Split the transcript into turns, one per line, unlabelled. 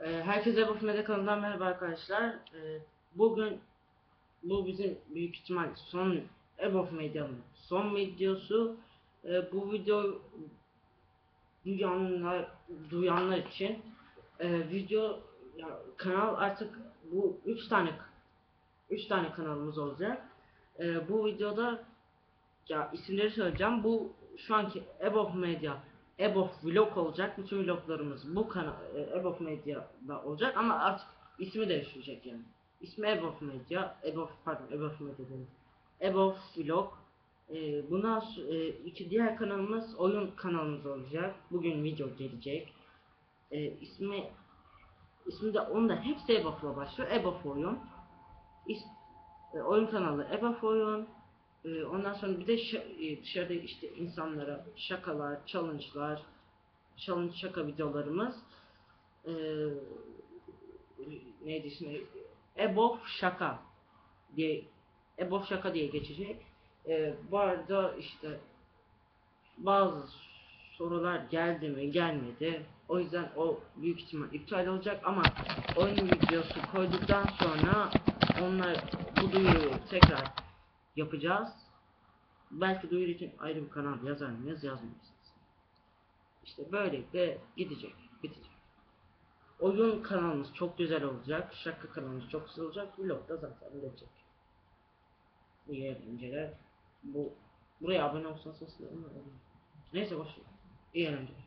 Ee, Herkese Ebop Medya kanalından merhaba arkadaşlar. Ee, Bugün bu bizim büyük ihtimal son Ebop Medya'nın son videosu. Ee, Bu video duyanlar, duyanlar için e, video kanal artık bu üç tane üç tane kanalımız olacak. Bu videoda ya isimleri söyleyeceğim. Bu şu anki Ebop Medya Ebop Vlog olacak. Bütün vloglarımız bu kanal e, Ebop Medya'da olacak ama artık ismi değişecek yani. İsmi Ebop Medya, Ebop pardon Ebop Medya değil. Ebop Vlog. E, bundan e, iki diğer kanalımız oyun kanalımız olacak. Bugün video gelecek. E, ismi ismi de onda hepsi Ebop'la başlıyor. Ebop Oyun. İs, e, oyun kanalı Ebop Oyun. Ee, ondan sonra bir de e, dışarıda işte insanlara şakalar, challenge'lar, challenge şaka videolarımız ee, neydi ismi? Ebof Şaka diye Ebof Şaka diye geçecek. Ee, bu arada işte bazı sorular geldi mi gelmedi. O yüzden o büyük ihtimal iptal olacak ama oyun videosu koyduktan sonra onlar bu duyuruyu tekrar yapacağız. Belki duyuru için ayrı bir kanal yazar mıyız yazmayız. İşte böylelikle gidecek, bitecek. Oyun kanalımız çok güzel olacak, şaka kanalımız çok güzel olacak, vlog da zaten gelecek. İyi eğlenceler. Bu buraya abone olsanız olur? Neyse boş. İyi eğlenceler.